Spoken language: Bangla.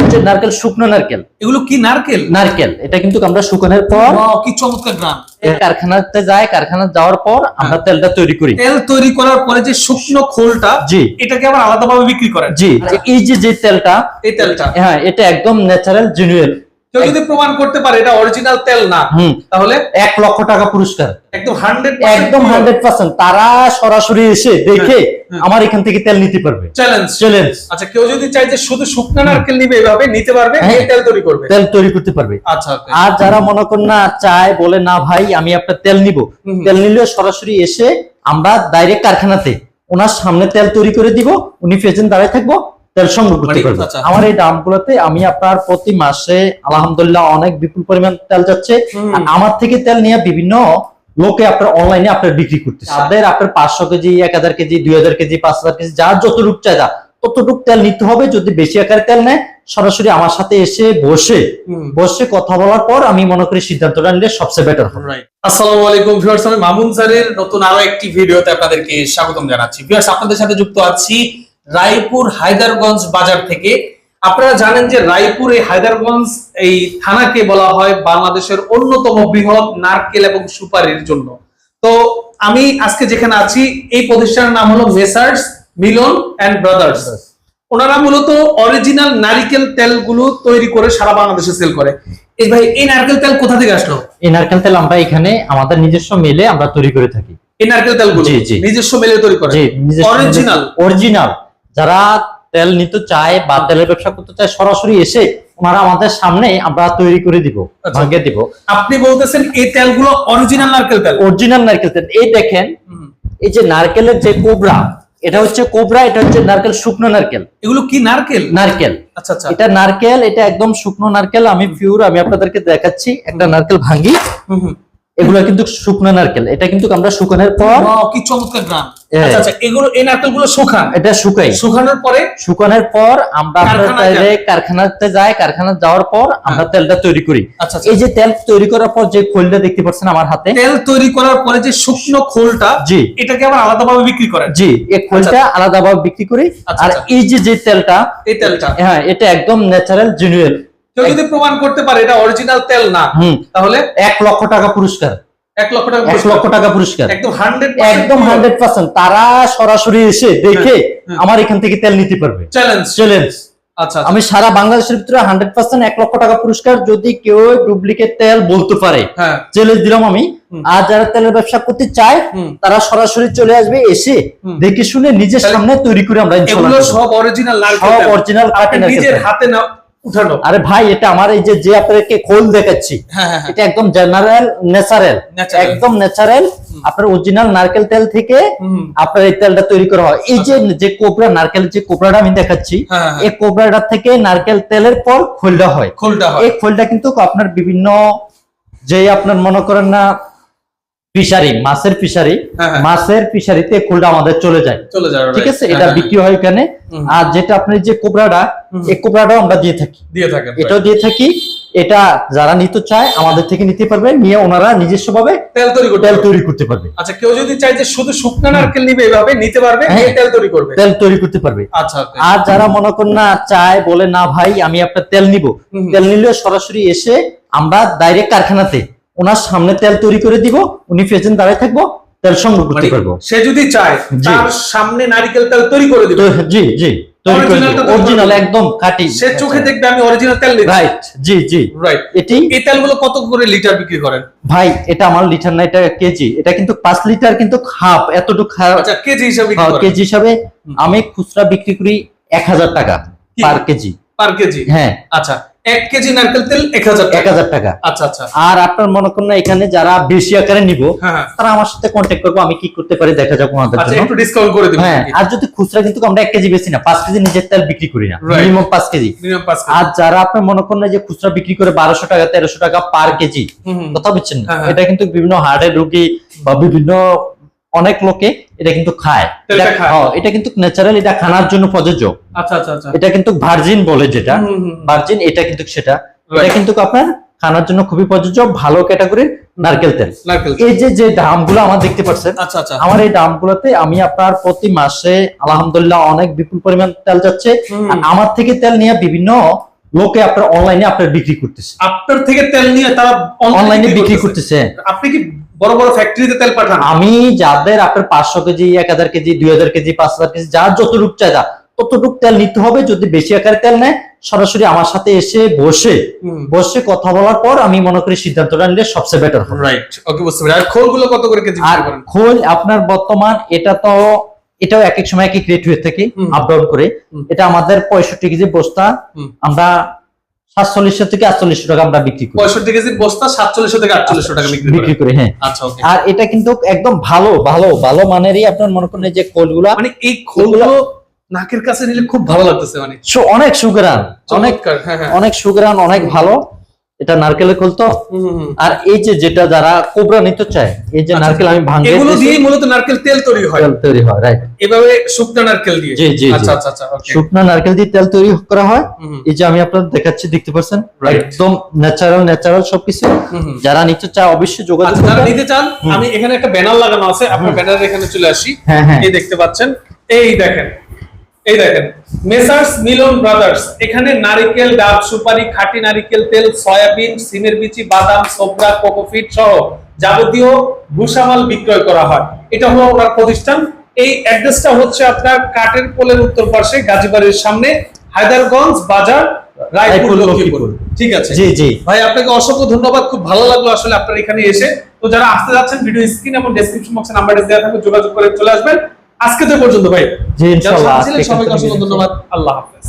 হচ্ছে নারকেল শুকনো নারকেল। এগুলো কি নারকেল? নারকেল এটা কিন্তু আমরা শুকানোর পর কি চমৎকার গ্রাম। কারখানাতে যায় কারখানা যাওয়ার পর আমরা তেলটা তৈরি করি। তেল তৈরি করার পরে যে শুকনো খোলটা জি। এটাকে আবার আলাদাভাবে বিক্রি করেন। জি এই যে যে তেলটা এই তেলটা। হ্যাঁ এটা একদম ন্যাচারাল জেনুয়েল কেউ যদি প্রমাণ করতে পারে এটা অরিজিনাল তেল না তাহলে এক লক্ষ টাকা পুরস্কার। একদম হান্ড্রেড একদম হান্ড্রেড পার্সেন্ট তারা সরাসরি এসে দেখে হ্যাঁ। আমার এখান থেকে তেল নিতে পারবে। চ্যালেঞ্জ চ্যালেঞ্জ আচ্ছা কেউ যদি চাই যে শুধু শুকনো নারকেল নিবে এভাবে নিতে পারবে হ্যাঁ। তেল তৈরি করবে। তেল তৈরি করতে পারবে। আচ্ছা আর যারা মনে করেন না চায় বলে না ভাই আমি আপনার তেল নিব। তেল নিলে সরাসরি এসে আমরা ডাইরেক্ট কারখানাতে ওনার সামনে তেল তৈরি করে দিব উনি পেছন দাঁড়ায় থাকব সংগ্রহ করতে মানে, আচ্ছা। আমার এই দামগুলোতে আমি আপনার প্রতি মাসে আলহামদুলিল্লাহ অনেক বিপুল পরিমাণ তেল যাচ্ছে। আর আমার থেকে তেল নিয়ে বিভিন্ন লোকে আপনার অনলাইনে আপনার বিক্রি করতেছে। তাদের আপনার পাঁচশো কেজি এক হাজার কেজি দুই হাজার কেজি পাঁচ হাজার কেজি যার যতটুক চাহিদা ততটুক তেল নিতে হবে। যদি বেশি আকারে তেল নেয় সরাসরি আমার সাথে এসে বসে বসে কথা বলার পর আমি মনে করি সিদ্ধান্তটা নিলে সবচেয়ে বেটার হবে. আসসালামু আলাইকুম ভিউয়ার্স আমি মামুন স্যারের নতুন আরও একটি ভিডিওতে আপনাদেরকে স্বাগতম জানাচ্ছি। ভিউয়ার্স আপনাদের সাথে যুক্ত আছি রায়পুর হায়দারগঞ্জ বাজার থেকে। আপনারা জানেন যে রায়পুর এই হায়দারগঞ্জ এই থানাকে বলা হয় বাংলাদেশের অন্যতম বৃহৎ নারকেল এবং সুপারির জন্য। তো আমি আজকে যেখানে আছি এই প্রতিষ্ঠানের নাম হলো মেসার্স মিলন অ্যান্ড ব্রাদার্স। ওনারা মূলত অরিজিনাল নারকেল তেলগুলো তৈরি করে সারা বাংলাদেশে সেল করে। এই ভাই এই নারকেল তেল কোথা থেকে আসলো? এই নারকেল তেল আমরা এখানে আমাদের নিজস্ব মেলে আমরা তৈরি করে থাকি। এই নারকেল তেলগুলো। নিজস্ব মেলে তৈরি করে? Original? অরিজিনাল যারা তেল নিতে চায় বা তেলের ব্যবসা করতে চায় সরাসরি এসে ওনারা আমাদের সামনে আমরা তৈরি করে দিব আচ্ছা। ভাঙে দিব। আপনি বলতেছেন এই তেলগুলো অরিজিনাল নারকেল তেল। অরিজিনাল নারকেল তেল। এই দেখেন। এই যে নারকেলের যে কোবরা এটা হচ্ছে কোবরা এটা হচ্ছে নারকেল শুকনো নারকেল। এগুলো কি নারকেল? নারকেল। আচ্ছা আচ্ছা। এটা নারকেল এটা একদম শুকনো নারকেল। আমি পিওর আমি আপনাদেরকে দেখাচ্ছি একটা নারকেল ভাঙি। হুম, হুম। এগুলো কিন্তু শুকনো নারকেল। এটা কিন্তু আমরা শুকানোর পর কি চমৎকার গ্রাম। হ্যাঁ। আচ্ছা আচ্ছা এগুলো এই নারকেলগুলো শুকান? এটা শুকাই। শুকানোর পরে? শুকানোর পর আমরা direct কারখানাতে যাই কারখানা যাওয়ার পর আমরা তেলটা তৈরি করি। আচ্ছা আচ্ছা। এই যে তেল তৈরি করার পর যে খোলটা দেখতে পাচ্ছেন আমার হাতে। তেল তৈরি করার পরে যে শুকনো খোলটা জি। এটাকে আবার আলাদাভাবে বিক্রি করেন? জি এই খোলটা আলাদাভাবে বিক্রি করি। আচ্ছা, আর আচ্ছা। এই যে যে তেলটা এই তেলটা। হ্যাঁ এটা একদম ন্যাচারাল জেনুয়েল কেউ যদি প্রমাণ করতে পারে এটা অরিজিনাল তেল না তাহলে এক লক্ষ টাকা পুরস্কার। এক লক্ষ টাকা এক পুরস্কার। লক্ষ টাকা পুরস্কার। একদম হান্ড্রেড একদম হান্ড্রেড পার্সেন্ট তারা সরাসরি এসে দেখে হ্যাঁ। আমার এখান থেকে তেল নিতে পারবে। চ্যালেঞ্জ চ্যালেঞ্জ আচ্ছা। আমি সারা বাংলাদেশের ভিতরে হান্ড্রেড পার্সেন্ট এক লক্ষ টাকা পুরস্কার যদি কেউ ডুপ্লিকেট তেল বলতে পারে। হ্যাঁ। চ্যালেঞ্জ দিলাম আমি। আর যারা তেলের ব্যবসা করতে চায় তারা সরাসরি চলে আসবে এসে দেখে শুনে নিজের সামনে তৈরি করে আমরা সব অরিজিনাল সব অরিজিনাল নিজের হাতে না উঠানো আরে ভাই এটা আমার এই যে যে আপনাদেরকে খোল দেখাচ্ছি হ্যাঁ হ্যাঁ হ্যাঁ। এটা একদম জেনারেল ন্যাচারাল একদম ন্যাচারাল আপনার অরিজিনাল নারকেল তেল থেকে আপনার এই তেলটা তৈরি করা হয়। এই যে যে কোবরা নারকেল যে কোবরাটা আমি দেখাচ্ছি। এই কোবরাটা থেকে নারকেল তেলের পর খোলটা হয়। খোলটা হয়। এই খোলটা কিন্তু আপনার বিভিন্ন যে আপনার মনে করেন না ফিশারি মাছের ফিশারি হ্যাঁ, হ্যাঁ। মাছের ফিশারিতে খোলটা আমাদের চলে যায়। চলে যাবে ঠিক আছে? হ্যাঁ, এটা বিক্রি হয় এখানে। আর যেটা আপনি যে কোবরাটা। এই কোবরাটাও আমরা দিয়ে থাকি। দিয়ে থাকেন এটাও দিয়ে থাকি। এটা যারা নিতে চায় আমাদের থেকে নিতে পারবে। নিয়ে ওনারা নিজস্ব ভাবে তেল তৈরি করতে তেল তৈরি করতে পারবে। আচ্ছা কেউ যদি চায় যে শুধু শুকনো নারকেল নিবে এভাবে নিতে পারবে তেল তৈরি করবে। তেল তৈরি করতে পারবে। আচ্ছা আর যারা মনে করেন না চায় বলে না ভাই আমি আপনার তেল নিব। তেল নিলে সরাসরি এসে আমরা ডাইরেক্ট কারখানাতে ওনার সামনে তেল তৈরি করে দিব উনি পেছন দাঁড়ায় থাকব তেল সংগ্রহ করতে মানে পারব। সে যদি চায়। তার সামনে নারকেল তেল তৈরি করে দিবে। জি জি অরিজিনাল একদম সে চোখে দেখবে আমি অরিজিনাল তেল রাইট জি জি। রাইট এটি এই তেলগুলো কত করে লিটার বিক্রি করেন? ভাই এটা আমার লিটার না এটা কেজি। এটা কিন্তু পাঁচ লিটার কিন্তু হাফ এতটুকু আচ্ছা কেজি হিসাবে হ্যাঁ, কেজি হিসাবে আমি খুচরা বিক্রি করি এক হাজার টাকা পার কেজি। পার কেজি? হ্যাঁ। আচ্ছা এক কেজি নারকেল তেল এক হাজার এক হাজার টাকা। আচ্ছা আচ্ছা। আর আপনার মনে করেন এখানে যারা বেশি আকারে নিব হ্যাঁ হ্যাঁ। তারা আমার সাথে কন্ট্যাক্ট করব আমি কি করতে পারি দেখা যাক ওনাদের আচ্ছা জন্য। একটু ডিসকাউন্ট করে দিবেন হ্যাঁ আর যদি খুচরা কিন্তু আমরা এক কেজি বেশি না পাঁচ কেজি নিজের তেল বিক্রি করি না মিনিমাম পাঁচ কেজি। আর যারা আপনার মনে করেন না যে খুচরা বিক্রি করে বারোশো টাকা তেরোশো টাকা পার কেজি। কথা বুঝছেন হ্যাঁ। এটা কিন্তু বিভিন্ন হার্টের রোগী বা বিভিন্ন অনেক লোকে এটা কিন্তু খায়। এটা-। হ্যাঁ, এটা কিন্তু ন্যাচারাল এটা খানার জন্য প্রযোজ্য। আচ্ছা আচ্ছা আচ্ছা। এটা কিন্তু ভার্জিন বলে যেটা। ভার্জিন এটা কিন্তু সেটা। এটা কিন্তু আপনার খানার জন্য খুবই প্রযোজ্য ভালো ক্যাটাগরির নারকেল তেল। এই যে যে দামগুলো আমার দেখতে পাচ্ছেন আচ্ছা আচ্ছা। আমার এই দামগুলোতে আমি আপনার প্রতি মাসে আলহামদুলিল্লাহ অনেক বিপুল পরিমাণ তেল যাচ্ছে। আর আমার থেকে তেল নিয়ে বিভিন্ন লোকে আপনার অনলাইনে আপনার বিক্রি করতেছে। আপনার থেকে তেল নিয়ে তারা অনলাইনে বিক্রি। করতেছে। আপনি কি বড় বড় ফ্যাক্টরিতে তেল পাঠান। আমি যাদের আপনার পাঁচশো কেজি এক হাজার কেজি দুই হাজার কেজি পাঁচ হাজার কেজি যার যতটুক চাহিদা ততটুক তেল নিতে হবে। যদি বেশি আকারে তেল নেয় সরাসরি আমার সাথে এসে বসে বসে কথা বলার পর আমি মনে করি সিদ্ধান্তটা নিলে সবচেয়ে বেটার হবে। রাইট ওকে বুঝতে পারি আর খোলগুলো কত করে কেজি আর খোল আপনার বর্তমান এটা তো এটাও এক এক সময় এক এক রেট হয়ে থাকে। আপ ডাউন করে। এটা আমাদের পঁয়ষট্টি কেজি বস্তা। আমরা সাতচল্লিশশো থেকে আটচল্লিশশো টাকা আমরা বিক্রি করি। পঁয়ষট্টি কেজির বস্তা সাতচল্লিশশো থেকে আটচল্লিশশো টাকা বিক্রি করি। হ্যাঁ। আচ্ছা আর এটা কিন্তু একদম ভালো ভালো ভালো মানেরই আপনার মনে করেন যে কোলগুলা মানে এই খোলগুলো নাকের কাছে নিলে খুব ভালো লাগতেছে মানে। অনেক সুগ্রান অনেক হ্যাঁ হ্যাঁ। অনেক সুগ্রান অনেক ভালো। এটা নারকেলের খোল তো। আর এই যে যেটা যারা কোবরা নিতে চায় এই যে আচ্ছা, নারকেল আমি ভাঙে এগুলো দিয়েই মূলত নারকেল তেল তৈরি হয়। তেল তৈরি হয় রাইট এভাবে শুকনো নারকেল দিয়ে? জি, জি। আচ্ছা আচ্ছা আচ্ছা. শুকনো নারকেল দিয়ে তেল তৈরি করা হয়। এই যে আমি আপনাদের দেখাচ্ছি দেখতে পাচ্ছেন? একদম ন্যাচারাল ন্যাচারাল সবকিছু। যারা নিতে চায় অবশ্যই যোগাযোগ আচ্ছা যারা নিতে চান আমি এখানে একটা ব্যানার লাগানো আছে। আপনার ব্যানার এখানে চলে আসি। হ্যাঁ হ্যাঁ। এই দেখতে পাচ্ছেন। এই দেখেন এই দেখেন মেসার্স মিলন ব্রাদার্স এখানে নারিকেল ডাব সুপারি খাঁটি নারিকেল তেল সয়াবিন সিমের বিচি বাদাম সোবরা কোকোফিট সহ যাবতীয় ভুসামাল বিক্রয় করা হয়। এটা হলো ওনার প্রতিষ্ঠান। এই অ্যাড্রেসটা হচ্ছে আপনার কাটের পোলের উত্তর পাশে গাজীবাড়ির সামনে হায়দারগঞ্জ বাজার রায়পুর লক্ষ্মীপুর। ঠিক আছে? জি জি। ভাই আপনাকে অসংখ্য ধন্যবাদ। খুব ভালো লাগল আসলে আপনার এখানে এসে। তো যারা আসতে যাচ্ছেন ভিডিও স্ক্রিন এবং ডেসক্রিপশন বক্সে নাম্বার দেওয়া থাকবে যোগাযোগ করে চলে আসবেন। আজকে তো পর্যন্ত ভাই। জি ইনশাআল্লাহ সবাইকে অসংখ্য ধন্যবাদ। আল্লাহ হাফেজ।